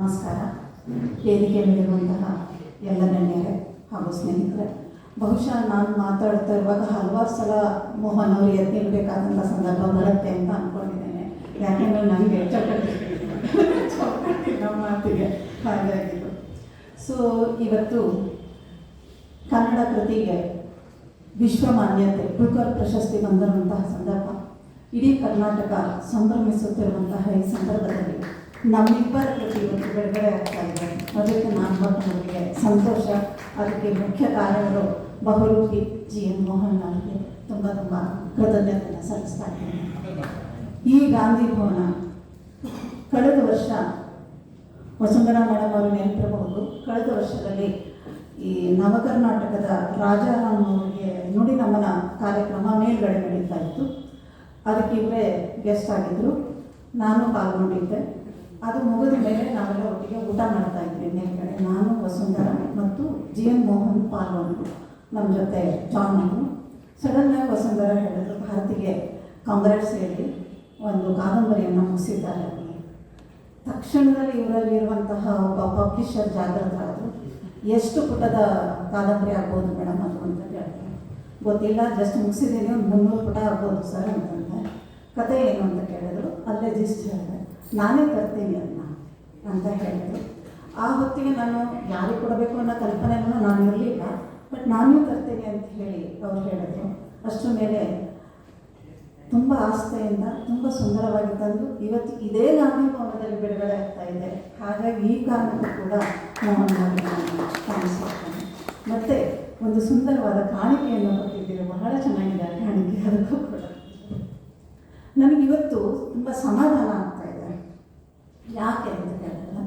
ನಮಸ್ಕಾರ. ವೇದಿಕೆ ಮೇಲಿರುವಂತಹ ಎಲ್ಲ ಗಣ್ಯರೇ ಹಾಗೂ ಸ್ನೇಹಿತರೆ, ಬಹುಶಃ ನಾನು ಮಾತಾಡ್ತಾ ಇರುವಾಗ ಹಲವಾರು ಸಲ ಮೋಹನ್ ಅವರು ಎದ್ದು ನಿಲ್ಬೇಕಾದಂಥ ಸಂದರ್ಭ ಬರುತ್ತೆ ಅಂತ ಅಂದ್ಕೊಂಡಿದ್ದೇನೆ ಯಾಕೆಂದರೆ ನನಗೆ ಚೌಕಟ್ಟಿ ನಮ್ಮ ಮಾತಿಗೆ ಹಾಗಾಗಿತ್ತು ಸೊ ಇವತ್ತು ಕನ್ನಡ ಕೃತಿಗೆ ವಿಶ್ವಮಾನ್ಯತೆ ಬುಕರ್ ಪ್ರಶಸ್ತಿ ಬಂದಿರುವಂತಹ ಸಂದರ್ಭ. ಇಡೀ ಕರ್ನಾಟಕ ಸಂಭ್ರಮಿಸುತ್ತಿರುವಂತಹ ಈ ಸಂದರ್ಭದಲ್ಲಿ ನಮ್ಮಿಬ್ಬರ ಪ್ರತಿ ಇವತ್ತು ಬಿಡುಗಡೆ ಆಗ್ತಾ ಇದೆ. ಅದಕ್ಕೆ ನಾಗಭಟ್ನವರಿಗೆ ಸಂತೋಷ. ಅದಕ್ಕೆ ಮುಖ್ಯ ಕಾರಣರು ಬಹುರೂಪಿ ಜಿ ಎನ್ ಮೋಹನ್ ಅವರಿಗೆ ತುಂಬ ತುಂಬ ಕೃತಜ್ಞತೆಯನ್ನು ಸಲ್ಲಿಸ್ತಾ ಇದ್ದೇನೆ. ಈ ಗಾಂಧಿ ಭವನ ಕಳೆದ ವರ್ಷ ವಸುಂಧರಾ ಮೇಡಮ್ ಅವರು ನೆನಪಿರಬಹುದು. ಕಳೆದ ವರ್ಷದಲ್ಲಿ ಈ ನವಕರ್ನಾಟಕದ ರಾಜಾರಾಮ್ ಅವರಿಗೆ ನುಡಿ ನಮನ ಕಾರ್ಯಕ್ರಮ ಮೇಲ್ಗಡೆ ನಡೀತಾ ಇತ್ತು. ಅದಕ್ಕೆ ಇವರೇ ಗೆಸ್ಟ್ ಆಗಿದ್ದರು ನಾನು ಪಾಲ್ಗೊಂಡಿದ್ದೆ. ಅದು ಮುಗಿದ ಮೇಲೆ ನಾವೆಲ್ಲ ಒಟ್ಟಿಗೆ ಊಟ ಮಾಡ್ತಾ ಇದ್ವಿ ಮೇಲ್ಗಡೆ ನಾನು, ವಸುಂಧರ ಮತ್ತು ಜಿ ಎನ್ ಮೋಹನ್ ಪಾಲ್ ಅವರು ನಮ್ಮ ಜೊತೆ ಜಾನ್ ಸಡನ್ ಸಡನ್ನಾಗಿ ವಸುಂಧರ ಹೇಳಿದ್ರು ಭಾರತಿಗೆ ಕಾಂಗ್ರೆಸ್ ಹೇಳಿ ಒಂದು ಕಾದಂಬರಿಯನ್ನು ಮುಗಿಸಿದ್ದಾರೆ ತಕ್ಷಣದಲ್ಲಿ ಇವರಲ್ಲಿರುವಂತಹ ಒಬ್ಬ ಪಬ್ಲಿಷರ್ ಜಾಗೃತರಾದರು ಎಷ್ಟು ಪುಟದ ಕಾದಂಬರಿ ಆಗ್ಬೋದು ಮೇಡಮ್ ಅದು ಅಂತ ಕೇಳ್ತಾರೆ. ಗೊತ್ತಿಲ್ಲ ಜಸ್ಟ್ ಮುಗಿಸಿದ್ದೀನಿ, ಒಂದು ಮುನ್ನೂರು ಪುಟ ಆಗ್ಬೋದು ಸರ್ ಅಂತಂದೆ ಕತೆ ಏನು ಅಂತ ಕೇಳಿದ್ರು, ಅಲ್ಲೇ ಜಿಸ್ಟ್ ಹೇಳಿದೆ. ನಾನೇ ತರ್ತೀನಿ ಅದನ್ನ ಅಂತ ಹೇಳಿದ್ರು. ಆ ಹೊತ್ತಿಗೆ ನಾನು ಯಾರಿಗೆ ಕೊಡಬೇಕು ಅನ್ನೋ ಕಲ್ಪನೆಯನ್ನು ನಾನು ಇರಲಿಲ್ಲ ಬಟ್ ನಾನೇ ತರ್ತೀನಿ ಅಂತ ಹೇಳಿ ಅವ್ರು ಹೇಳಿದ್ರು. ಅಷ್ಟರ ಮೇಲೆ ತುಂಬ ಆಸ್ತೆಯಿಂದ ತುಂಬ ಸುಂದರವಾಗಿ ತಂದು ಇವತ್ತು ಇದೇ ಗಾಂಧಿ ಭವನದಲ್ಲಿ ಬಿಡುಗಡೆ ಆಗ್ತಾ ಇದೆ. ಹಾಗಾಗಿ ಈ ಕಾರಣಕ್ಕೂ ಕೂಡ ಮೋಹನ್ ಕಾಣಿಸ್ಕೊಳ್ತಾನೆ ಮತ್ತು ಒಂದು ಸುಂದರವಾದ ಕಾಣಿಕೆಯನ್ನು ಕೊಟ್ಟಿದ್ದೀರಿ. ಬಹಳ ಚೆನ್ನಾಗಿದೆ ಆ ಕಾಣಿಕೆ, ಅದಕ್ಕೂ ಕೂಡ. ನನಗಿವತ್ತು ತುಂಬ ಸಮಾಧಾನ ಯಾಕೆ ಅಂತ ಕೇಳಿದ್ರೆ,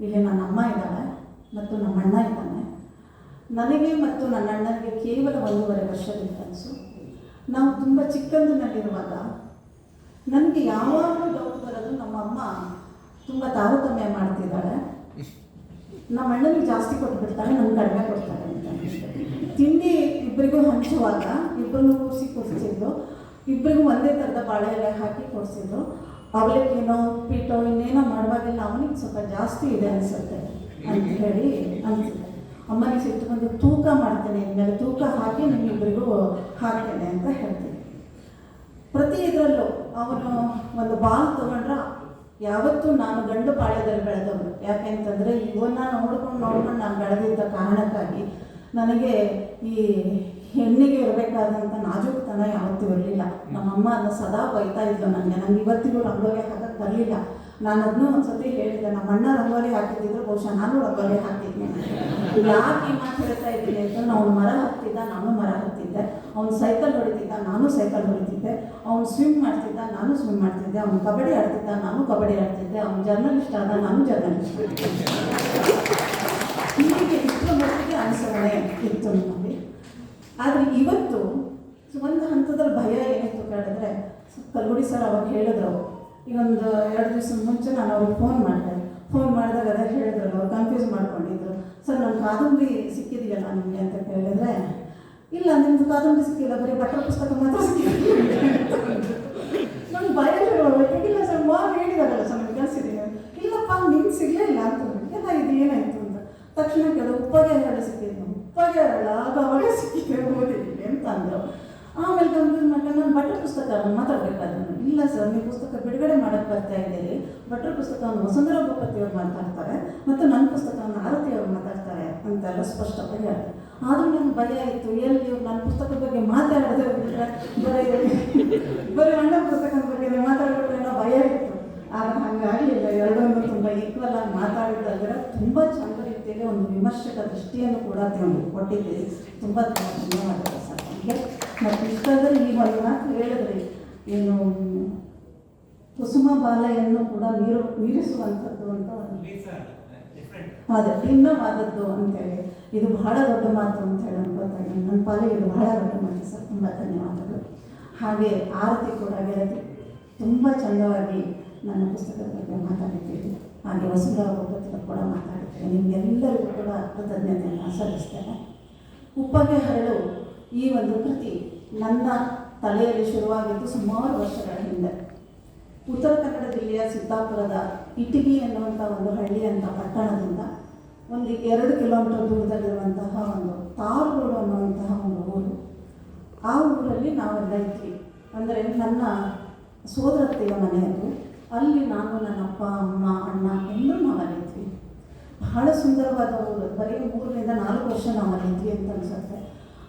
ಇಲ್ಲಿ ನನ್ನ ಅಮ್ಮ ಇದ್ದಾಳೆ ಮತ್ತು ನಮ್ಮ ಅಣ್ಣ ಇದ್ದಾನೆ. ನನಗೆ ಮತ್ತು ನನ್ನ ಅಣ್ಣನಿಗೆ ಕೇವಲ ಒಂದೂವರೆ ವರ್ಷ ಡಿಫ್ರೆನ್ಸು ನಾವು ತುಂಬ ಚಿಕ್ಕಂದಿನಲ್ಲಿರುವಾಗ ನನಗೆ ಯಾವಾಗಲೂ ಡೌಟ್ ಬರೋದು ನಮ್ಮ ಅಮ್ಮ ತುಂಬ ತಾರತಮ್ಯ ಮಾಡ್ತಿದ್ದಾಳೆ. ನಮ್ಮ ಅಣ್ಣನಿಗೆ ಜಾಸ್ತಿ ಕೊಟ್ಬಿಡ್ತಾಳೆ ನಮ್ಗೆ ಕಡಿಮೆ ಕೊಡ್ತಾಳೆ ಅಂತ. ತಿಂಡಿ ಇಬ್ಬರಿಗೂ ಹಂಚುವಾಗ ಇಬ್ಬರನ್ನು ಕೂಡಿಸಿ ಕೊಡಿಸಿದ್ರು. ಇಬ್ಬರಿಗೂ ಒಂದೇ ಥರದ ಬಾಳೆ ಎಲೆ ಹಾಕಿ ಕೊಡಿಸಿದ್ರು. ಅವಲಕ್ಕಿನೋ ಪೀಠೋ ಇನ್ನೇನೋ ಮಾಡುವಾಗೆಲ್ಲ ಅವನಿಗೆ ಸ್ವಲ್ಪ ಜಾಸ್ತಿ ಇದೆ ಅನಿಸುತ್ತೆ ಅಂತ ಹೇಳಿ ಅನಿಸುತ್ತೆ. ಅಮ್ಮನಿಗೆ ಸಿಟ್ಟು ಬಂದು ತೂಕ ಮಾಡ್ತೇನೆ ಇನ್ಮೇಲೆ ತೂಕ ಹಾಕಿ ನಿಮ್ಮಿಬ್ಬರಿಗೂ ಹಾಕ್ತೇನೆ ಅಂತ ಹೇಳ್ತೀನಿ. ಪ್ರತಿ ಇದರಲ್ಲೂ ಅವನು ಒಂದು ಬಾಲ್ ತಗೊಂಡ್ರೆ ಯಾವತ್ತೂ ನಾನು ಗಂಡು ಪಾಳ್ಯದಲ್ಲಿ ಬೆಳೆದವನು. ಯಾಕೆಂತಂದರೆ ಇವನ್ನ ನೋಡ್ಕೊಂಡು ನೋಡ್ಕೊಂಡು ನಾನು ಬೆಳೆದಿದ್ದ ಕಾರಣಕ್ಕಾಗಿ ನನಗೆ ಈ ಹೆಣ್ಣಿಗೆ ಇರಬೇಕಾದಂಥ ನಾಜೂಕ್ತನ ಯಾವತ್ತೂ ಇರಲಿಲ್ಲ. ನಮ್ಮಮ್ಮ ಅದನ್ನ ಸದಾ ಬೈತಾ ಇದ್ಲು ನನಗೆ ನನಗೆ ಇವತ್ತಿಗೂ ರಂಗೋಲಿ ಹಾಕಕ್ಕೆ ಬರಲಿಲ್ಲ. ನಾನು ಅದನ್ನೂ ಒಂದ್ಸತಿ ಹೇಳಿದ್ದೆ ನಮ್ಮ ಅಣ್ಣ ರಂಗೋಲಿ ಹಾಕಿದ್ದಿದ್ರು ಬಹುಶಃ ನಾನು ರಂಗೋಲಿ ಹಾಕಿದ್ದೆ ಯಾಕೆ ಮಾತು ಹೇಳ್ತಾ ಇದ್ದೀನಿ ಅಂತ ಅವ್ನು ಮರ ಹತ್ತಿದ್ದ, ನಾನು ಮರ ಹತ್ತಿದ್ದೆ. ಅವ್ನು ಸೈಕಲ್ ಹೊಡಿತಿದ್ದ, ನಾನು ಸೈಕಲ್ ಹೊಡಿತಿದ್ದೆ. ಅವ್ನು ಸ್ವಿಮ್ ಮಾಡ್ತಿದ್ದ, ನಾನು ಸ್ವಿಮ್ ಮಾಡ್ತಿದ್ದೆ. ಅವ್ನು ಕಬಡ್ಡಿ ಆಡ್ತಿದ್ದ, ನಾನು ಕಬಡ್ಡಿ ಆಡ್ತಿದ್ದೆ. ಅವ್ನು ಜರ್ನಲಿಸ್ಟ್ ಆದ, ನಾನು ಜರ್ನಲಿಸ್ಟ್ ಹೀಗೆ ಇಷ್ಟರ ಆದರೆ ಇವತ್ತು ಒಂದು ಹಂತದಲ್ಲಿ ಭಯ ಏನಿತ್ತು ಕೇಳಿದ್ರೆ ಕಲ್ಗುಡಿ ಸರ್ ಅವಾಗ ಹೇಳಿದ್ರು. ಈಗ ಒಂದು ಎರಡು ದಿವಸ ಮುಂಚೆ ನಾನು ಅವ್ರಿಗೆ ಫೋನ್ ಮಾಡಿದೆ. ಫೋನ್ ಮಾಡಿದಾಗ ಅದೇ ಹೇಳಿದ್ರು ಕನ್ಫ್ಯೂಸ್ ಮಾಡ್ಕೊಂಡಿದ್ರು. ಸರ್ ನನ್ನ ಕಾದಂಬರಿ ಸಿಕ್ಕಿದೆಯಲ್ಲ ನಿಮಗೆ ಅಂತ ಕೇಳಿದ್ರೆ, ಇಲ್ಲ, ನಿಮ್ದು ಕಾದಂಬರಿ ಸಿಕ್ಕಿಲ್ಲ, ಬರೀ ಬಟ್ಟೆ ಪುಸ್ತಕ ಮಾತ್ರ ಸಿಕ್ಕಿದೆ. ನಂಗೆ ಭಯ ಇಲ್ಲ ಸರ್ ಮಾವ್ ಹೇಳಿದಾರಲ್ಲ ಸರ್ ನನಗೆ ಕಳಿಸಿದ್ದೀನಿ ಇಲ್ಲಪ್ಪ ನಿಂಗೆ ಸಿಗಲೇ ಇಲ್ಲ ಅಂತ. ಎಲ್ಲ ಇದು ಏನಾಯ್ತು ಅಂತ. ತಕ್ಷಣ ಕೇಳಿದ್ರು ಉಪ್ಪಗೆ ಹೇಳಿ ಸಿಕ್ಕಿದ್ದು ಹರಳ ಅದು ಅವಾಗ ಸಿಕ್ಕಿದೆ ಓದಿದ್ದೀನಿ ಅಂತ ಅಂದರು ಆಮೇಲೆ ಕನ್ಫ್ಯೂಸ್ ಮಾಡ್ಕೊಂಡು ನಾನು ಭಟ್ರ ಪುಸ್ತಕ ಮಾತಾಡಬೇಕಾದ್ರು ಇಲ್ಲ ಸರ್, ನೀವು ಪುಸ್ತಕ ಬಿಡುಗಡೆ ಮಾಡಕ್ಕೆ ಬರ್ತಾ ಇದ್ದೀರಿ. ಭಟ್ರ ಪುಸ್ತಕವನ್ನು ವಸುಂಧರಾ ಭೂಪತಿಯವ್ರು ಮಾತಾಡ್ತಾರೆ ಮತ್ತು ನನ್ನ ಪುಸ್ತಕವನ್ನು ಆರತಿಯವ್ರು ಮಾತಾಡ್ತಾರೆ ಅಂತೆಲ್ಲ ಸ್ಪಷ್ಟವಾಗಿ ಹೇಳ್ತಾರೆ. ಆದರೂ ನನಗೆ ಭಯ ಇತ್ತು ಎಲ್ಲಿ ಇವ್ರು ನನ್ನ ಪುಸ್ತಕದ ಬಗ್ಗೆ ಮಾತಾಡೋದೇ ಬಿಟ್ಟರೆ ಬರೀ ಬರೀ ಅಣ್ಣ ಪುಸ್ತಕದ ಬಗ್ಗೆ ಮಾತಾಡ್ಬಿಟ್ರೆ ಏನೋ ಭಯ ಇತ್ತು. ಆಗ ಹಂಗಾಗಲಿಲ್ಲ. ಎರಡನ್ನೂ ತುಂಬ ಈಕ್ವಲ್ ಆಗಿ ಮಾತಾಡಿದ್ರೆ ತುಂಬ ಚಂದ ರೀತಿಯಲ್ಲಿ ಒಂದು ವಿಮರ್ಶಕ ದೃಷ್ಟಿಯನ್ನು ಕೂಡ ನೀವು ಕೊಟ್ಟಿದ್ದೀರಿ. ತುಂಬ ತುಂಬ ಧನ್ಯವಾದಗಳು ಸರ್. ನಮಗೆ ಮತ್ತು ಇಷ್ಟದಲ್ಲಿ ಈ ಒಂದು ಮಾತು ಹೇಳಿದ್ರಿ ಏನು ಕುಸುಮ ಬಾಲೆಯನ್ನು ಕೂಡ ನೀರು ಮೀರಿಸುವಂಥದ್ದು ಅಂತ ಒಂದು ಅದೇ ಭಿನ್ನವಾದದ್ದು ಅಂತೇಳಿ. ಇದು ಬಹಳ ದೊಡ್ಡ ಮಾತು ಅಂತ ಹೇಳಿ ಅನ್ಕೋತಾರೆ ನನ್ನ ಪಾಲಿಗೆ ಇದು ಬಹಳ ದೊಡ್ಡ ಮಾತು ಸರ್. ತುಂಬ ಧನ್ಯವಾದಗಳು. ಹಾಗೆ ಆರತಿ ಕೂಡ ಗೆಳತಿ ತುಂಬ ಚಂದವಾಗಿ ನನ್ನ ಪುಸ್ತಕದ ಬಗ್ಗೆ ಮಾತಾಡಿದ್ದೀರಿ. ಹಾಗೆ ವಸುಂಧರಾ ಭಗವತ್ರ ಕೂಡ ಮಾತಾಡ್ತೇನೆ ನಿಮಗೆಲ್ಲರಿಗೂ ಕೂಡ ಕೃತಜ್ಞತೆಯನ್ನು ಸಲ್ಲಿಸ್ತೇನೆ ಉಪ್ಪಗೆ ಹರಳು ಈ ಒಂದು ಕೃತಿ ನನ್ನ ತಲೆಯಲ್ಲಿ ಶುರುವಾಗಿದ್ದು ಸುಮಾರು ವರ್ಷಗಳ ಹಿಂದೆ. ಉತ್ತರ ಕನ್ನಡ ಜಿಲ್ಲೆಯ ಸಿದ್ದಾಪುರದ ಇಟಗಿ ಎನ್ನುವಂಥ ಒಂದು ಹಳ್ಳಿಯಂಥ ಪಟ್ಟಣದಿಂದ ಒಂದು ಎರಡು ಕಿಲೋಮೀಟರ್ ದೂರದಲ್ಲಿರುವಂತಹ ಒಂದು ತಾರೂರು ಅನ್ನುವಂತಹ ಒಂದು ಊರು. ಆ ಊರಲ್ಲಿ ನಾವೆಲ್ಲ ಇದ್ವಿ. ಅಂದರೆ ನನ್ನ ಸೋದರತ್ತೆಯ ಮನೆಯದು. ಅಲ್ಲಿ ನಾನು ನನ್ನ ಅಪ್ಪ, ಅಮ್ಮ, ಅಣ್ಣ ಎಲ್ಲರೂ ನಾವಲ್ಲಿದ್ವಿ ಬಹಳ ಸುಂದರವಾದ ಊರು ಬರೀ ಮೂರರಿಂದ ನಾಲ್ಕು ವರ್ಷ ನಾವಲ್ಲಿದ್ವಿ ಅಂತ ಅನ್ಸುತ್ತೆ.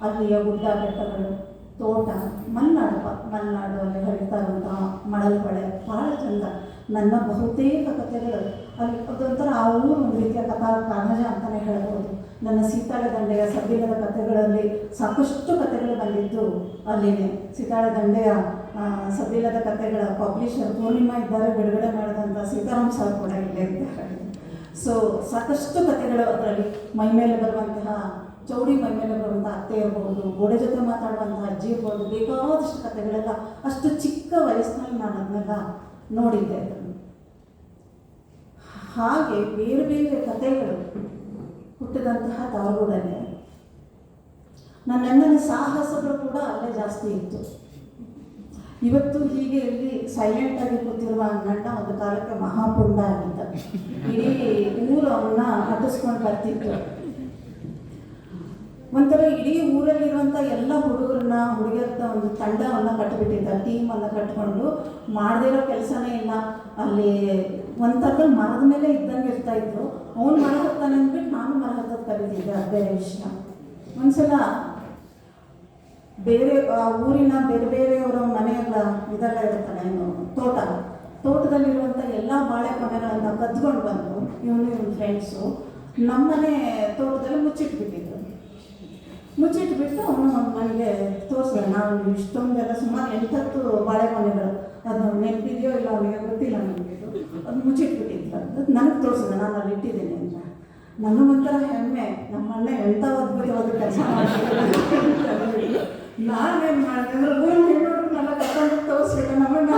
ಅಲ್ಲಿಯ ಗುಡ್ಡ, ಬೆಟ್ಟಗಳು, ತೋಟ ಮಲೆನಾಡು ಪ ಮಲೆನಾಡು ಅಲ್ಲಿ ಹರಿತಾ ಇರುವಂತಹ ಮಳಲ್ಬಳೆ ಭಾಳ ಚಂದ. ನನ್ನ ಬಹುತೇಕ ಕಥೆಗಳು ಅಲ್ಲಿ, ಅದೊಂಥರ ಆ ಊರು ಒಂದು ರೀತಿಯ ಕಥಾ ಕಾನಜ ಅಂತಲೇ ಹೇಳ್ಬೋದು. ನನ್ನ ಸೀತಾಳ ದಂಡೆಯ ಸದ್ದಿಲ್ಲದ ಕಥೆಗಳಲ್ಲಿ ಸಾಕಷ್ಟು ಕಥೆಗಳು ಬಂದಿದ್ದು ಅಲ್ಲಿನೇ ಸೀತಾಳ ದಂಡೆಯ ಸದ್ದಿಲ್ಲದ ಕಥೆಗಳ ಪಬ್ಲಿಷರ್ ಪೂರ್ಣಿಮಾ ಇದ್ದಾರೆ, ಬಿಡುಗಡೆ ಮಾಡಿದಂಥ ಸೀತಾರಾಮ್ ಸರ್ ಕೂಡ ಇಲ್ಲೇ ಇದ್ದಾರೆ. ಸೊ ಸಾಕಷ್ಟು ಕಥೆಗಳು ಅದರಲ್ಲಿ ಮೈ ಮೇಲೆ ಬರುವಂತಹ, ಚೌಡಿ ಮೈ ಮೇಲೆ ಬರುವಂಥ ಅತ್ತೆ ಇರ್ಬೋದು, ಗೋಡೆ ಜೊತೆ ಮಾತಾಡುವಂಥ ಅಜ್ಜಿ ಇರ್ಬೋದು, ಬೇಕಾದಷ್ಟು ಕಥೆಗಳೆಲ್ಲ ಅಷ್ಟು ಚಿಕ್ಕ ವಯಸ್ಸಿನಲ್ಲಿ ನಾನು ಅದನ್ನೆಲ್ಲ ನೋಡಿದ್ದೆ. ಹಾಗೆ ಬೇರೆ ಬೇರೆ ಕಥೆಗಳು ಹುಟ್ಟಿದಂತಹ ತಾಳಗೂಡಲ್ಲೇ ನನ್ನ ಸಾಹಸಗಳು ಕೂಡ ಅಲ್ಲೇ ಜಾಸ್ತಿ ಇತ್ತು. ಇವತ್ತು ಹೀಗೆ ಇಲ್ಲಿ ಸೈಲೆಂಟ್ ಆಗಿ ಕೂತಿರುವ ಅಣ್ಣ ಒಂದು ಕಾಲಕ್ಕೆ ಮಹಾಪುಂಡ ಆಗಿದ್ದ. ಇಡೀ ಊರು ಅವನ್ನ ಹಟ್ಟಿಸ್ಕೊಂಡು ಬರ್ತಿತ್ತು. ಒಂಥರ ಇಡೀ ಊರಲ್ಲಿರುವಂಥ ಎಲ್ಲ ಹುಡುಗರನ್ನ ಹುಡುಗಿಯರ್ದ ಒಂದು ತಂಡವನ್ನು ಕಟ್ಟಿಬಿಟ್ಟಿದ್ದ ಅನ್ನ ಕಟ್ಕೊಂಡು ಮಾಡದಿರೋ ಕೆಲಸನೇ ಇಲ್ಲ. ಅಲ್ಲಿ ಒಂಥರದ ಮರದ ಮೇಲೆ ಇದ್ದಂಗೆ ಇರ್ತಾ ಇದ್ರು. ಅವ್ನು ಮರಹತ್ತಾನೆ ಅಂದ್ಬಿಟ್ಟು ನಾನು ಮರ ಹತ್ತೋದು ಕಲಿತಿದ್ದೆ ಅದು ವಿಷಯ. ಒಂದ್ಸಲ ಬೇರೆ, ಆ ಊರಿನ ಬೇರೆ ಬೇರೆಯವರ ಮನೆಯಲ್ಲ ಇದೆಲ್ಲ ಇರುತ್ತಾನೆ ಏನು ತೋಟ. ತೋಟದಲ್ಲಿರುವಂಥ ಎಲ್ಲ ಬಾಳೆಗೊನೆಗಳನ್ನು ಕದ್ಕೊಂಡು ಬಂದು, ಇವನು ಇವನ ಫ್ರೆಂಡ್ಸು ನಮ್ಮನೆ ತೋಟದಲ್ಲಿ ಮುಚ್ಚಿಟ್ಬಿಟ್ಟಿದ್ರು. ಮುಚ್ಚಿಟ್ಬಿಟ್ಟು ಅವನು ನನಗೆ ತೋರಿಸಿದ, ನಾವು ಇಷ್ಟೊಂದೆಲ್ಲ ಸುಮಾರು ಎಂಟತ್ತು ಬಾಳೆಗೊನೆಗಳು ಅದು ನೆನಪಿದೆಯೋ ಇಲ್ಲ ಅವನಿಗೆ ಗೊತ್ತಿಲ್ಲ ನನಗೆ. ಅದು ಮುಚ್ಚಿಟ್ಬಿಟ್ಟಿದ್ರು ಅದು ನನಗೆ ತೋರಿಸಿದೆ ನಾನು ಅಲ್ಲಿ ಇಟ್ಟಿದ್ದೀನಿ ಅಂತ. ನನಗೊಂಥರ ಹೆಮ್ಮೆ, ನಮ್ಮ ಅಣ್ಣ ಎಂಥ ಅದ್ಭುತವಾದ ಕೆಲಸ ಮಾಡ್ತಿದ್ರು ನಾನೇನು ಮಾಡಿದೆ ಊರಿನ ಹೆಣ್ಣುಡ್ರನ್ನೆಲ್ಲ ಕರ್ಕೊಂಡು ತೋರಿಸ್ಬಿಟ್ಟು ನಮ್ಮನ್ನ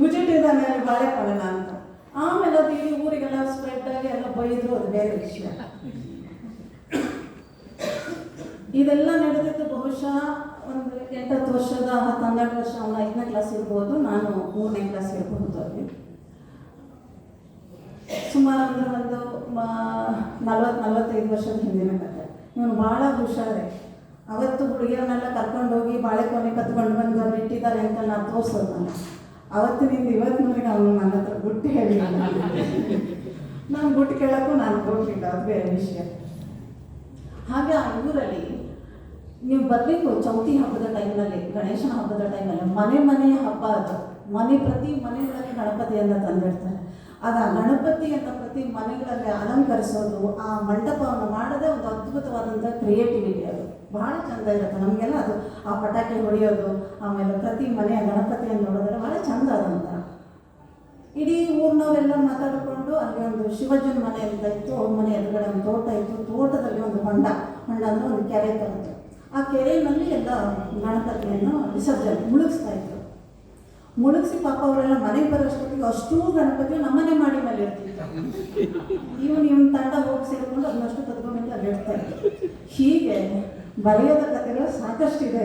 ಮುಚ್ಚಿಟ್ಟಿದ್ದಾನೆ ಅಲ್ಲಿ ಬಾಳೆಪಳೆನ ಅಂತ. ಆಮೇಲೆ ಅದು ಈ ಊರಿಗೆಲ್ಲ ಸ್ಪ್ರೆಡ್ ಆಗಿ ಎಲ್ಲ ಬೈದ್ರು, ಅದು ಬೇರೆ ವಿಷಯ. ಇದೆಲ್ಲ ನಡೆದಿದ್ದು ಬಹುಶಃ ಒಂದು ಎಂಟತ್ತು ವರ್ಷದ ಹತ್ತು ಹನ್ನೆರಡು ವರ್ಷ ಅವನು ಐದನೇ ಕ್ಲಾಸ್ ಇರ್ಬೋದು, ನಾನು ಮೂರನೇ ಕ್ಲಾಸ್ ಇರ್ಬೋದು ಅಲ್ಲಿ ಸುಮಾರು ಅಂದ್ರೆ ಒಂದು ನಲ್ವತ್ತು ನಲ್ವತ್ತೈದು ವರ್ಷದ ಹಿಂದಿನ ಕತೆ. ಇವನು ಭಾಳ ಹುಷಾರೆ. ಅವತ್ತು ಹುಡುಗಿಯರನ್ನೆಲ್ಲ ಕರ್ಕೊಂಡು ಹೋಗಿ ಬಾಳೆಕೊನೆ ಕತ್ಕೊಂಡು ಬಂದು ಅಲ್ಲಿ ಇಟ್ಟಿದ್ದಾರೆ ಅಂತ ನಾನು ತೋರಿಸೋದು ನಾನು ಅವತ್ತಿನಿಂದ ಇವತ್ತಿನವರೆಗೆ ಅವನು ನನ್ನ ಹತ್ರ ಗುಟ್ಟು ಹೇಳಿಲ್ಲ ನಾನು ಗುಟ್ಟು ಕೇಳೋಕ್ಕೂ ನಾನು ಹೋಗಿಲ್ಲ ಅದು ಬೇರೆ ವಿಷಯ. ಹಾಗೆ ಆ ಊರಲ್ಲಿ ಬರಬೇಕು ಚೌತಿ ಹಬ್ಬದ ಟೈಮ್ನಲ್ಲಿ ಗಣೇಶನ ಹಬ್ಬದ ಟೈಮಲ್ಲಿ ಮನೆ ಮನೆಯ ಹಬ್ಬ ಅದು. ಮನೆ ಪ್ರತಿ ಮನೆಗಳಲ್ಲಿ ಗಣಪತಿಯನ್ನು ತಂದಿರ್ತಾರೆ. ಅದು ಆ ಗಣಪತಿಯನ್ನು ಪ್ರತಿ ಮನೆಗಳಲ್ಲಿ ಅಲಂಕರಿಸೋದು ಆ ಮಂಟಪವನ್ನು ಮಾಡೋದೇ ಒಂದು ಅದ್ಭುತವಾದಂಥ ಕ್ರಿಯೇಟಿವಿಟಿ ಅದು. ಭಾಳ ಚಂದ ಇರುತ್ತೆ. ನಮಗೆಲ್ಲ ಅದು ಆ ಪಟಾಕಿ ಹೊಡೆಯೋದು, ಆಮೇಲೆ ಪ್ರತಿ ಮನೆಯ ಗಣಪತಿಯನ್ನು ನೋಡಿದ್ರೆ ಭಾಳ ಚಂದ ಅದಂತ ಇಡೀ ಊರಿನವರೆಲ್ಲ ಮಾತಾಡಿಕೊಂಡು ಅಲ್ಲಿ ಒಂದು ಶಿವಜನ ಮನೆ ಅಂತ ಇತ್ತು, ಅವ್ರ ಮನೆ ಎದುರುಗಡೆ ಒಂದು ತೋಟ ಇತ್ತು. ತೋಟದಲ್ಲಿ ಒಂದು ಹೊಂಡ ಹೊಂಡ ಅಂದರೆ ಒಂದು ಕೆರೆ ತರುತ್ತೆ ಆ ಕೆರೆಯಲ್ಲಿ ಎಲ್ಲ ಗಣಪತಿಯನ್ನು ವಿಸರ್ಜನೆ, ಮುಳುಗಿಸ್ತಾ ಇದ್ರು. ಮುಳುಗಿಸಿ ಪಾಪ ಅವರೆಲ್ಲ ಮನೆಗೆ ಬರೋಷ್ಟೊತ್ತಿಗೆ ಅಷ್ಟೂ ಗಣಪತಿ ನಮ್ಮನೆ ಮಾಡಿ ಮೇಲೆ ಇರ್ತಿತ್ತು. ಇವನು ಇವನ್ ತಂಡ ಹೋಗಿ ಸೇರಿಕೊಂಡು ಅದನ್ನಷ್ಟು ಕದ್ಕೊಂಡು ಅಲ್ಲಿ ಇಡ್ತಾ ಇತ್ತು ಹೀಗೆ ಬರೆಯೋದ ಕಥೆಗಳು ಸಾಕಷ್ಟು ಇದೆ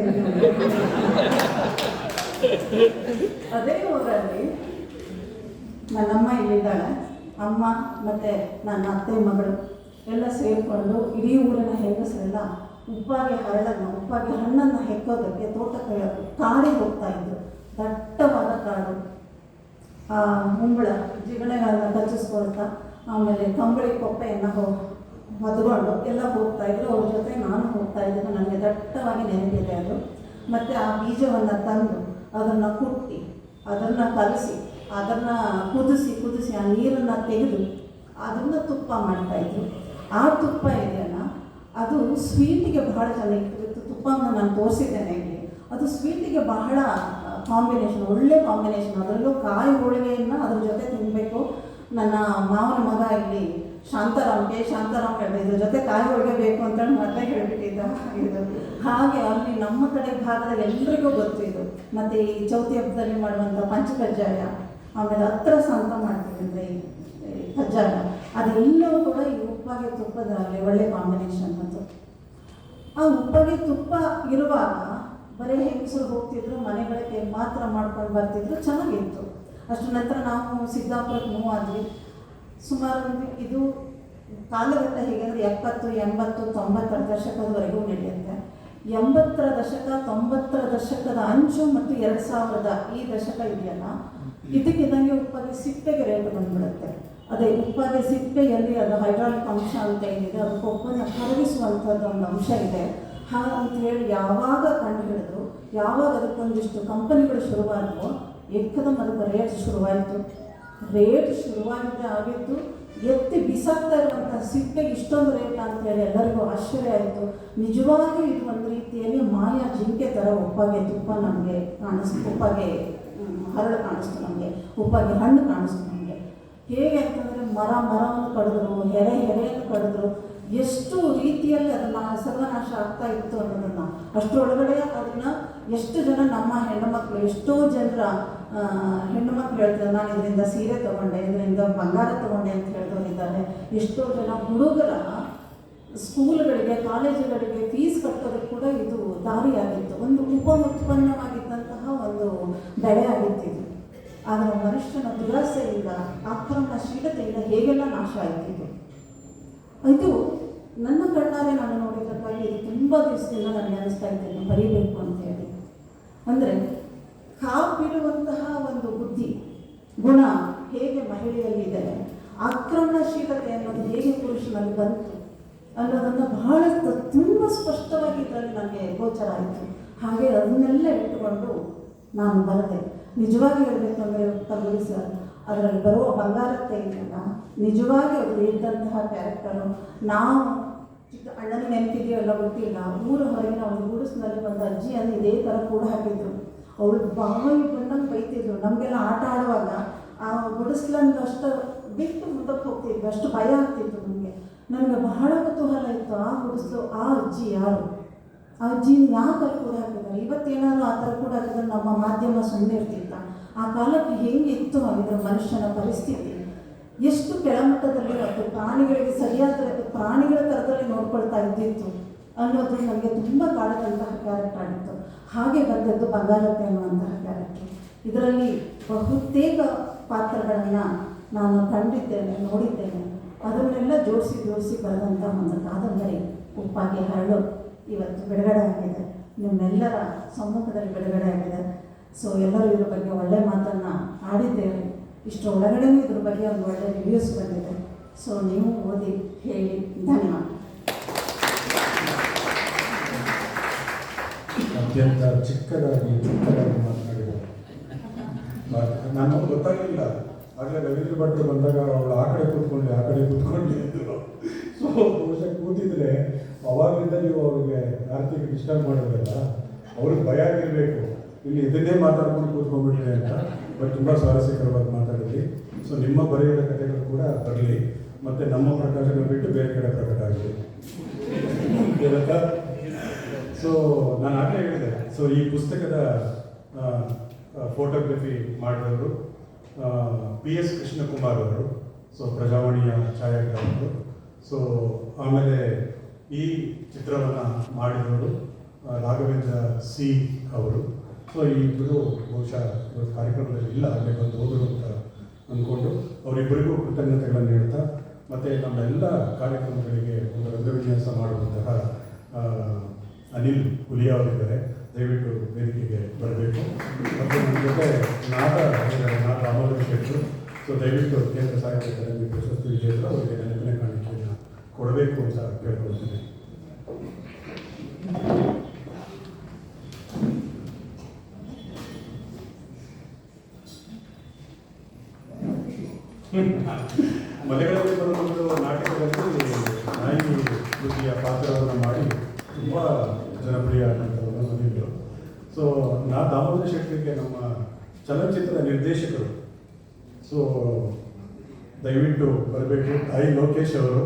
ಅದೇ ಊರಲ್ಲಿ ನನ್ನಮ್ಮ ಇಲ್ಲಿದ್ದಾಳೆ. ಅಮ್ಮ ಮತ್ತು ನನ್ನ ಅತ್ತೆ ಮಗಳು. ಎಲ್ಲ ಸೇರಿಕೊಂಡು ಇಡೀ ಊರಿನ ಹೆಂಗಸರೆಲ್ಲ ಉಪ್ಪಾಗಿ ಹರಳನ್ನು, ಉಪ್ಪಾಗಿ ಹಣ್ಣನ್ನು ಹೆಕ್ಕೋದಕ್ಕೆ ತೋಟಕ್ಕೆ ಕಾಡಿಗೆ ಹೋಗ್ತಾ ಇದ್ರು. ದಟ್ಟವಾದ ಕಾಡು. ಆ ಮುಂಬಳ ಜಿಗಣೆಗಳನ್ನ ಕಚ್ಚಿಸ್ಕೊಳ್ತಾ, ಆಮೇಲೆ ಕಂಬಳಿ ಕೊಪ್ಪೆಯನ್ನು ಹೋ ಹೊದ್ಕೊಂಡು ಎಲ್ಲ ಹೋಗ್ತಾ ಇದ್ರು. ಅವ್ರ ಜೊತೆ ನಾನು ಹೋಗ್ತಾ ಇದ್ದೀನಿ. ನನಗೆ ದಟ್ಟವಾಗಿ ನೆನಪಿದೆ ಅದು. ಮತ್ತು ಆ ಬೀಜವನ್ನು ತಂದು ಅದನ್ನು ಕುಟ್ಟಿ, ಅದನ್ನು ಕಲಸಿ, ಅದನ್ನು ಕುದಿಸಿ ಕುದಿಸಿ ಆ ನೀರನ್ನು ತೆಗೆದು ಅದನ್ನು ತುಪ್ಪ ಮಾಡ್ತಾಯಿದ್ರು ಆ ತುಪ್ಪ ಇದೆಯಲ್ಲ, ಅದು ಸ್ವೀಟಿಗೆ ಬಹಳ ಚೆನ್ನಾಗಿತ್ತು ತುಪ್ಪನ ನಾನು ತೋರಿಸಿದ್ದೇನೆ ಇಲ್ಲಿ. ಅದು ಸ್ವೀಟಿಗೆ ಬಹಳ ಕಾಂಬಿನೇಷನ್ ಒಳ್ಳೆ ಕಾಂಬಿನೇಷನ್ ಅದರಲ್ಲೂ ಕಾಯಿ ಹೋಳಿಗೆಯನ್ನು ಅದ್ರ ಜೊತೆ ತಿನ್ನಬೇಕು ನನ್ನ ಮಾವನ ಮಗ ಇಲ್ಲಿ ಶಾಂತಾರಾಮ್ ಕೆ ಶಾಂತಾರಾಮ್ ಕಡೆ ಇದ್ರ ಜೊತೆ ಕಾಯಿ ಹೋಳಿಗೆ ಬೇಕು ಅಂತ ಮತ್ತೆ ಹೇಳ್ಬಿಟ್ಟಿದ್ದ ಇದು. ಹಾಗೆ ಅಲ್ಲಿ ನಮ್ಮ ಕಡೆ ಭಾಗದಲ್ಲಿ ಎಲ್ರಿಗೂ ಗೊತ್ತು ಇದು. ಮತ್ತು ಈ ಚೌತಿ ಹಬ್ಬದಲ್ಲಿ ಮಾಡುವಂಥ ಪಂಚಕಜ್ಜಾಯ ಆಮೇಲೆ ಹತ್ರ ಸಾಂತ ಮಾಡ್ತೀವಿ ಅಂದರೆ ಕಜ್ಜಾಯ ಅದೆಲ್ಲವೂ ಕೂಡ ಈ ಉಪ್ಪಾಗೆ ತುಪ್ಪದ ಒಳ್ಳೆ ಕಾಂಬಿನೇಷನ್ ಅಂತ ಆ ಉಪ್ಪಾಗೆ ತುಪ್ಪ ಇರುವಾಗ ಬರೀ ಹೆಂಗಸರು ಹೋಗ್ತಿದ್ರು ಮನೆ ಬಳಕೆ ಮಾತ್ರ ಮಾಡ್ಕೊಂಡು ಬರ್ತಿದ್ರು ಚೆನ್ನಾಗಿತ್ತು. ಅಷ್ಟು ನಂತರ ನಾವು ಸಿದ್ದಾಪುರಕ್ಕೆ ಮೂವ್ ಆದ್ವಿ. ಸುಮಾರು ಇದು ಕಾಲಘಟ್ಟ ಹೇಗೆಂದರೆ ಎಪ್ಪತ್ತು ಎಂಬತ್ತು ತೊಂಬತ್ತರ ದಶಕದವರೆಗೂ ನಡೆಯುತ್ತೆ. ಎಂಬತ್ತರ ದಶಕ ತೊಂಬತ್ತರ ದಶಕದ ಅಂಚು ಮತ್ತು ಎರಡು ಸಾವಿರದ ಈ ದಶಕ ಇದೆಯಲ್ಲ? ಇದಕ್ಕಿದ್ದಂಗೆ ಉಪ್ಪಾಗಿ ಸಿಪ್ಪೆಗೆ ರೇಟ್ ಬಂದ್ಬಿಡುತ್ತೆ. ಅದೇ ಉಪ್ಪಾಗೆ ಸಿಪ್ಪೆಯಲ್ಲಿ ಅದು ಹೈಡ್ರಾಲಿಕ್ ಅಂಶ ಅಂತ ಏನಿದೆ ಅದು ಉಪ್ಪನ್ನು ಕರಗಿಸುವಂಥದ್ದು ಒಂದು ಅಂಶ ಇದೆ. ಹಾಗಂತ ಹೇಳಿ ಯಾವಾಗ ಕಂಡು ಹಿಡಿದು, ಯಾವಾಗ ಅದಕ್ಕೊಂದಿಷ್ಟು ಕಂಪನಿಗಳು ಶುರುವಾದವು ಏಕದಮ್ ಅದಕ್ಕೆ ರೇಟ್ ಶುರುವಾಯಿತು. ರೇಟ್ ಶುರುವಾಗಿದ್ದ ಆಗಿದ್ದು ಎತ್ತಿ ಬಿಸಾಕ್ತಾ ಇರುವಂಥ ಸಿಪ್ಪೆಗೆ ಇಷ್ಟೊಂದು ರೇಟ್ ಅಂತೇಳಿ ಎಲ್ಲರಿಗೂ ಆಶ್ಚರ್ಯ ಆಯಿತು. ನಿಜವಾಗಿ ಇದು ಒಂದು ರೀತಿಯಲ್ಲಿ ಮಾಯಾ ಜಿಂಕೆ ಥರ ಉಪ್ಪಾಗೆ ತುಪ್ಪ ನಮಗೆ ಕಾಣಿಸ್ತು ಉಪ್ಪಾಗೆ ಹರಳು ಕಾಣಿಸ್ತು ನಮಗೆ. ಉಪ್ಪಾಗೆ ಹಣ್ಣು ಕಾಣಿಸ್ತು ಹೇಗೆ ಅಂತಂದರೆ ಮರ, ಮರವನ್ನು ಕಡಿದ್ರು ಹೆರೆ ಹೆರೆಯನ್ನು ಕಡಿದ್ರು, ಎಷ್ಟು ರೀತಿಯಲ್ಲಿ ಅದನ್ನು ಸರ್ವನಾಶ ಆಗ್ತಾ ಇತ್ತು ಅನ್ನೋದನ್ನು ಅಷ್ಟರೊಳಗಡೆ ಅದನ್ನು ಎಷ್ಟು ಜನ ನಮ್ಮ ಹೆಣ್ಣುಮಕ್ಳು, ಎಷ್ಟೋ ಜನರ ಹೆಣ್ಣುಮಕ್ಳು ಹೇಳ್ತಾರೆ, ನಾನು ಇದರಿಂದ ಸೀರೆ ತಗೊಂಡೆ, ಇದರಿಂದ ಬಂಗಾರ ತಗೊಂಡೆ ಅಂತ ಹೇಳ್ಕೊಂಡಿದ್ದಾರೆ ಎಷ್ಟೋ ಜನ ಹುಡುಗರ ಸ್ಕೂಲ್ಗಳಿಗೆ, ಕಾಲೇಜುಗಳಿಗೆ ಫೀಸ್ ಕಟ್ಟೋದಕ್ಕೆ ಕೂಡ ಇದು ದಾರಿಯಾಗಿತ್ತು. ಒಂದು ಉಪ ಉತ್ಪನ್ನವಾಗಿದ್ದಂತಹ ಒಂದು ಬೆಳೆ ಆಗಿತ್ತು ಇದು. ಆದರೆ ಮನುಷ್ಯನ ದುರಾಸೆಯಿಂದ ಆಕ್ರಮಣಶೀಲತೆಯಿಂದ ಹೇಗೆಲ್ಲ ನಾಶ ಆಯ್ತಿತ್ತು ಇದು? ನನ್ನ ಕಣ್ಣಾರೆ ನಾನು ನೋಡಿದ್ದಕ್ಕಾಗಿ ತುಂಬ ದಿವಸದಿಂದ ನನಗೆ ಅನಿಸ್ತಾ ಇದ್ದೇನೆ, ಬರೀಬೇಕು ಅಂತ ಹೇಳಿ. ಅಂದರೆ ಕಾಪಿಡುವಂತಹ ಒಂದು ಬುದ್ಧಿ, ಗುಣ ಹೇಗೆ ಮಹಿಳೆಯಲ್ಲಿದೆ ಆಕ್ರಮಣಶೀಲತೆ ಅನ್ನೋದು ಹೇಗೆ ಪುರುಷನಲ್ಲಿ ಬಂತು ಅನ್ನೋದನ್ನು ಬಹಳ ತುಂಬ ಸ್ಪಷ್ಟವಾಗಿ ಇದರಲ್ಲಿ ನನಗೆ ಗೋಚರ ಆಯಿತು. ಹಾಗೆ ಅದನ್ನೆಲ್ಲ ಇಟ್ಟುಕೊಂಡು ನಾನು ಬರದೆ ನಿಜವಾಗಿ ಹೇಳಬೇಕು ಅಂದರೆ ತಮಗೆ ಸರ್, ಅದರಲ್ಲಿ ಬರುವ ಬಂಗಾರತ್ತೆ ಇದೆಯಲ್ಲ ನಿಜವಾಗಿ ಅವರು ಇದ್ದಂತಹ ಕ್ಯಾರೆಕ್ಟರು ನಾವು ಚಿಕ್ಕ ಅಣ್ಣನ ನೆನಪಿದೆಯೋ ಎಲ್ಲ ಗೊತ್ತಿಲ್ಲ. ಊರ ಹೊರಗಿನ ಒಂದು ಗೂಡಿಸ್ನಲ್ಲಿ ಒಂದು ಅಜ್ಜಿಯನ್ನು ಇದೇ ಥರ ಕೂಡ ಹಾಕಿದ್ರು. ಅವಳು ಬಾಯಿ ಬಂದಂಗೆ ಬೈತಿದ್ರು. ನಮಗೆಲ್ಲ ಆಟ ಆಡುವಾಗ ಆ ಗುಡಿಸ್ಲನ್ನು ಅಷ್ಟು ಬಿಟ್ಟು ಮುಂದಕ್ಕೆ ಹೋಗ್ತಿದ್ವಿ. ಅಷ್ಟು ಭಯ ಆಗ್ತಿತ್ತು ನಮಗೆ. ನನಗೆ ಬಹಳ ಕುತೂಹಲ ಇತ್ತು ಆ ಗುಡಿಸ್ಲು, ಆ ಅಜ್ಜಿ ಯಾರು? ಆ ಅಜ್ಜಿ ಯಾಕೆ ಥರ ಕೂಡ ಹಾಕಿದ್ರು ಇವತ್ತೇನಾದ್ರು ಆ ಥರ ಕೂಡ ಹಾಕಿದ್ರೆ ನಮ್ಮ ಮಾಧ್ಯಮ ಸುಮ್ಮನೆ ಇರ್ತಿತ್ತ ಆ ಕಾಲಕ್ಕೆ ಹೆಂಗಿತ್ತು ಇದರ ಮನುಷ್ಯನ ಪರಿಸ್ಥಿತಿ? ಎಷ್ಟು ಕೆಳಮಟ್ಟದಲ್ಲಿ ಅದು ಪ್ರಾಣಿಗಳಿಗೆ ಸರಿಯಾದ ಪ್ರಾಣಿಗಳ ಥರದಲ್ಲಿ ನೋಡ್ಕೊಳ್ತಾ ಇದ್ದಿತ್ತು ಅನ್ನೋದು ನನಗೆ ತುಂಬ ಕಾಡದಂತಹ ಕ್ಯಾರೆಕ್ಟರ್ ಆಗಿತ್ತು. ಹಾಗೆ ಬಂದದ್ದು ಬಂಗಾರತ್ತೆ ಅನ್ನುವಂತಹ ಕ್ಯಾರೆಕ್ಟರ್ ಇದರಲ್ಲಿ ಬಹುತೇಕ ಪಾತ್ರಗಳನ್ನು ನಾನು ಕಂಡಿದ್ದೇನೆ, ನೋಡಿದ್ದೇನೆ. ಅದನ್ನೆಲ್ಲ ಜೋಡಿಸಿ ಜೋಡಿಸಿ ಬರೆದಂಥ ಒಂದು ಕಾದಂಬರಿ, ಉಪ್ಪಾಗಿ ಹರಳು, ಇವತ್ತು ಬಿಡುಗಡೆ ಆಗಿದೆ. ನಿಮ್ಮೆಲ್ಲರ ಸಮ್ಮುಖದಲ್ಲಿ ಬಿಡುಗಡೆ ಆಗಿದೆ. ಸೊ ಎಲ್ಲರೂ ಇದ್ರ ಬಗ್ಗೆ ಒಳ್ಳೆ ಇಷ್ಟು ಒಳಗಡೆನೂ ಇದ್ರ ಬಗ್ಗೆ ಒಂದು ಒಳ್ಳೆ ರಿವ್ಯೂಸ್ ಬಂದಿದೆ. ಸೊ ನೀವು ಓದಿ, ಹೇಳಿ. ಧನ್ಯವಾದ. ಅತ್ಯಂತ ಚಿಕ್ಕದಾಗಿ ಚಿಕ್ಕದಾಗಿ ಮಾತನಾಡಿದ ನಾನು ಗೊತ್ತಾಗಲಿಲ್ಲ. ಆಗಲೇ ರವೀಂದ್ರ ಭಟ್ರು ಬಂದಾಗ ಅವಳು ಆ ಕಡೆ ಕೂತ್ಕೊಂಡು ಆ ಕಡೆ ಕೂತ್ಕೊಂಡು ಸೊ ಬಹುಶಃ ಕೂತಿದ್ರೆ ಅವಾಗಲಿಂದ ನೀವು ಅವ್ರಿಗೆ ಆರ್ಥಿಕ ಡಿಸ್ಟರ್ಬ್ ಮಾಡೋದಲ್ಲ ಅವ್ರಿಗೆ ಭಯ ಆಗಿರಬೇಕು. ಇಲ್ಲಿ ಇದನ್ನೇ ಮಾತಾಡ್ಕೊಂಡು ಕೂತ್ಕೊಂಡ್ಬಿಟ್ರೆ ಅಂತ. ಬಟ್ ತುಂಬ ಸ್ವಾರಸ್ಯಕರವಾಗಿ ಸೊ ನಿಮ್ಮ ಬರೆಯದ ಕಥೆಗಳು ಕೂಡ ಬರಲಿ. ಮತ್ತು ನಮ್ಮ ಪ್ರಕಾಶನ ಬಿಟ್ಟು ಬೇರೆ ಕಡೆ ಪ್ರಕಟ ಆಗಲಿ ಸೊ ನಾನು ಆಗಲೇ ಹೇಳಿದೆ. ಸೊ ಈ ಪುಸ್ತಕದ ಫೋಟೋಗ್ರಫಿ ಮಾಡಿದವರು ಪಿ ಎಸ್ ಕೃಷ್ಣಕುಮಾರ್ ಅವರು, ಸೊ ಪ್ರಜಾವಾಣಿಯ ಛಾಯಾಗ್ರಾಹಕರು. ಸೊ ಆಮೇಲೆ ಈ ಚಿತ್ರವನ್ನು ಮಾಡಿದವರು ರಾಘವೇಂದ್ರ ಸಿ ಅವರು. ಸೊ ಈ ಇಬ್ಬರು ಬಹುಶಃ ಕಾರ್ಯಕ್ರಮದಲ್ಲಿ ಇಲ್ಲ, ಅಲ್ಲೇ ಬಂದು ಹೋದರು ಅಂದ್ಕೊಂಡು ಅವರಿಬ್ಬರಿಗೂ ಕೃತಜ್ಞತೆಗಳನ್ನು ಹೇಳ್ತಾ, ಮತ್ತು ನಮ್ಮೆಲ್ಲ ಕಾರ್ಯಕ್ರಮಗಳಿಗೆ ಒಂದು ರಂಗವಿನ್ಯಾಸ ಮಾಡುವಂತಹ ಅನಿಲ್ ಹುಲಿಯಾ ಅವರಿದ್ದಾರೆ. ದಯವಿಟ್ಟು ವೇದಿಕೆಗೆ ಬರಬೇಕು. ಮತ್ತು ನಮ್ಮ ಜೊತೆ ನಾಟ ನಾಟ ನಾದ ಅಮೋಲ್ ಶೆಟ್ಟರು ಸೊ ದಯವಿಟ್ಟು ಕೇಂದ್ರ ಸಾಹಿತ್ಯ ಪ್ರಶಸ್ತಿ ವಿಜೇತರು ಅವರಿಗೆ ನೆನಪಿನ ಕಾಣಿಕೆಯನ್ನು ಕೊಡಬೇಕು ಅಂತ ಕೇಳ್ಕೊಳ್ತೀನಿ. ತುಂಬ ಜನಪ್ರಿಯ ಬಂದಿದ್ದರು ಸೊ ನಾ ದಾಮೋದರ ಶೆಟ್ಟಿಗೆ ನಮ್ಮ ಚಲನಚಿತ್ರ ನಿರ್ದೇಶಕರು. ಸೊ ದಯವಿಟ್ಟು ಬರಬೇಕು. ಐ ಲೋಕೇಶ್ ಅವರು.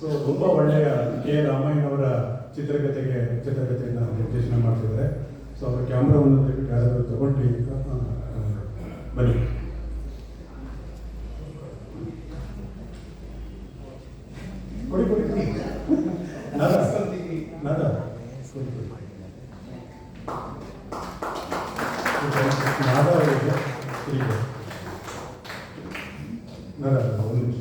ಸೊ ತುಂಬ ಒಳ್ಳೆಯ ಕೆ ರಾಮಯ್ಯನವರ ಚಿತ್ರಕಥೆಗೆ ಚಿತ್ರಕಥೆಯನ್ನು ನಿರ್ದೇಶನ ಮಾಡ್ತಿದ್ದಾರೆ. ಸೊ ಅವರ ಕ್ಯಾಮ್ರಾವನ್ನು ದಯವಿಟ್ಟು ಯಾರಾದರೂ ತಗೊಂಡು ಬನ್ನಿ. ಕೊಡಿ ಕೊಡಿ ನಾದ ನಾದ ಕೊಡಿ ಕೊಡಿ ನಾದ ಅವರಿಗೆ ಕೊಡಿ ಕೊಡಿ. ನಾದ ಒಂದು ನಿಮಿಷ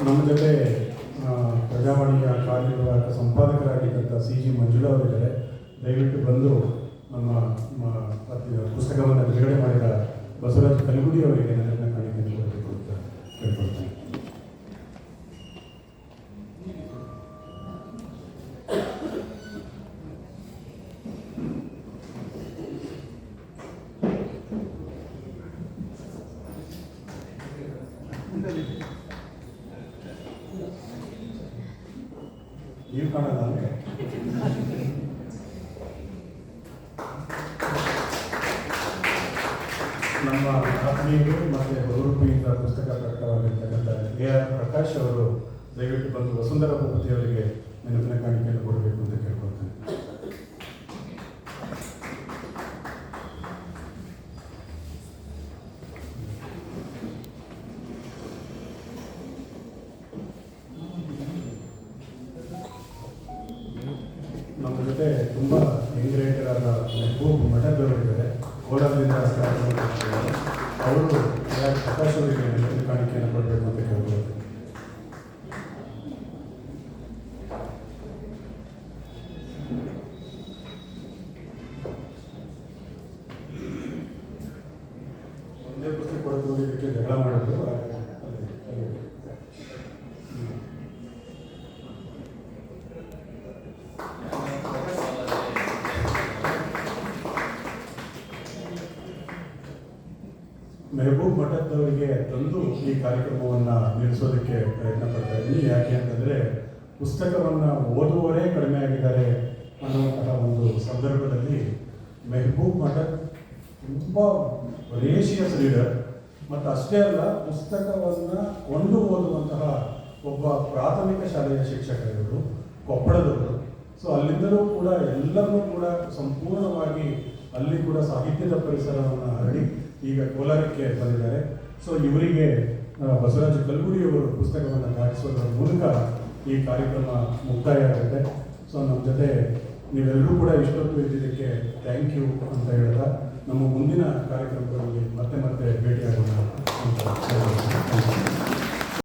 ನಮ್ಮ ಜೊತೆ ಆ, ಪ್ರಜಾವಾಣಿಯ ಕಾರ್ಯನಿರ್ವಾಹಕ ಸಂಪಾದಕರಾಗಿದ್ದಂಥ ಸಿ ಜಿ ಮಂಜುಳಾ ಅವರಿದ್ದಾರೆ ದಯವಿಟ್ಟು ಬಂದು ನಮ್ಮ ಮ- ಪತ್ರಿಕೆ- ಪುಸ್ತಕವನ್ನು ಬಿಡುಗಡೆ ಮಾಡಿದ ಬಸವರಾಜ್ ಕಲ್ಗುಡಿ ಅವರಿಗೆ ನನ್ನ ಕಾಣಿಕೆ ಕೊಡಬೇಕು ಅಂತ ಕೇಳ್ಕೊಳ್ತೇನೆ ನೀವು ಕಾಣಲ್ಲ ಅಂದ್ರೆ ನಮ್ಮ ಆತ್ಮೀಯರು ಮತ್ತು ಬಹುರೂಪಿಯಿಂದ ಪುಸ್ತಕ ಪ್ರಕಟವಾಗಿರ್ತಕ್ಕಂಥ ಎ ಆರ್ ಪ್ರಕಾಶ್ ಅವರು ದಯವಿಟ್ಟು ಬಂದು ವಸುಂಧರಾ ಭೂಪತಿ ಅವರಿಗೆ ನೆನಪಿನ ಕಾಣಿಕೆಯನ್ನು ಕೊಡಬೇಕು ಅಂತ ಕೇಳ್ಕೊಳ್ತೇನೆ ನಮ್ಮ ಜೊತೆ ತುಂಬ ಎಂಗ್ರೇಟರಾದ ಮೆಹಬೂಬ್ ಮಠದವರಿದ್ದಾರೆ ಕೋಲಾರದಿಂದ ಕಾರ್ಯಕ್ರಮ ಮಾಡ್ತಿದ್ದಾರೆ. ಅವರು ಎ ಆರ್ ಪ್ರಕಾಶ್ ಅವರಿಗೆ ನೆನಪಿನ ಕಾಣಿಕೆಯನ್ನು ಕೊಡಬೇಕು ಅಂತ ಕೇಳ್ಕೊಳ್ತೇನೆ ಪುಸ್ತಕ ಜಗಳ ಮಾಡೋದು ಅಲ್ಲಿ- ಅಲ್ಲಿ- ಹ್ಮ್. ಮೆಹಬೂಬ್ ಮಠದವರಿಗೆ ತಂದು ಈ ಕಾರ್ಯಕ್ರಮವನ್ನು ನಿಲ್ಲಿಸೋದಕ್ಕೆ ಪ್ರಯತ್ನ ಪಡ್ತಾ ಇದ್ದೀನಿ ಯಾಕೆ ಅಂತಂದರೆ ಪುಸ್ತಕವನ್ನು ಓದುವವರೇ ಕಡಿಮೆ ಆಗಿದ್ದಾರೆ ಅನ್ನುವಂತಹ ಒಂದು ಸಂದರ್ಭದಲ್ಲಿ ಮೆಹಬೂಬ್ ಮಠದ್ ತುಂಬ ರೇಷಿಯಸ್ ಲೀಡರ್ ಮತ್ತು ಅಷ್ಟೇ ಅಲ್ಲ, ಪುಸ್ತಕವನ್ನು ಒಂದು ಓದುವಂತಹ ಒಬ್ಬ ಪ್ರಾಥಮಿಕ ಶಾಲೆಯ ಶಿಕ್ಷಕರು ಕೊಪ್ಪಳದವರು. ಸೊ ಅಲ್ಲಿಂದಲೂ ಕೂಡ ಎಲ್ಲರನ್ನೂ ಕೂಡ ಸಂಪೂರ್ಣವಾಗಿ ಅಲ್ಲಿ ಕೂಡ ಸಾಹಿತ್ಯದ ಪರಿಸರವನ್ನು ಹರಡಿ ಈಗ ಕೋಲಾರಕ್ಕೆ ಬಂದಿದ್ದಾರೆ. ಸೊ ಇವರಿಗೆ ಬಸವರಾಜ ಕಲ್ಗುಡಿ ಅವರು ಪುಸ್ತಕವನ್ನು ದಾಟಿಸೋದ್ರ ಮೂಲಕ ಈ ಕಾರ್ಯಕ್ರಮ ಮುಕ್ತಾಯ ಆಗುತ್ತೆ ಸೊ ನಮ್ಮ ಜೊತೆ ನೀವೆಲ್ಲರೂ ಕೂಡ ಇಷ್ಟೊತ್ತು ಇದ್ದಿದ್ದಕ್ಕೆ ಥ್ಯಾಂಕ್ ಯು ಅಂತ ಹೇಳ್ತಾ ನಮ್ಮ ಮುಂದಿನ ಕಾರ್ಯಕ್ರಮಗಳಲ್ಲಿ ಮತ್ತೆ ಮತ್ತೆ ಭೇಟಿಯಾಗೋಣ ಅಂತ.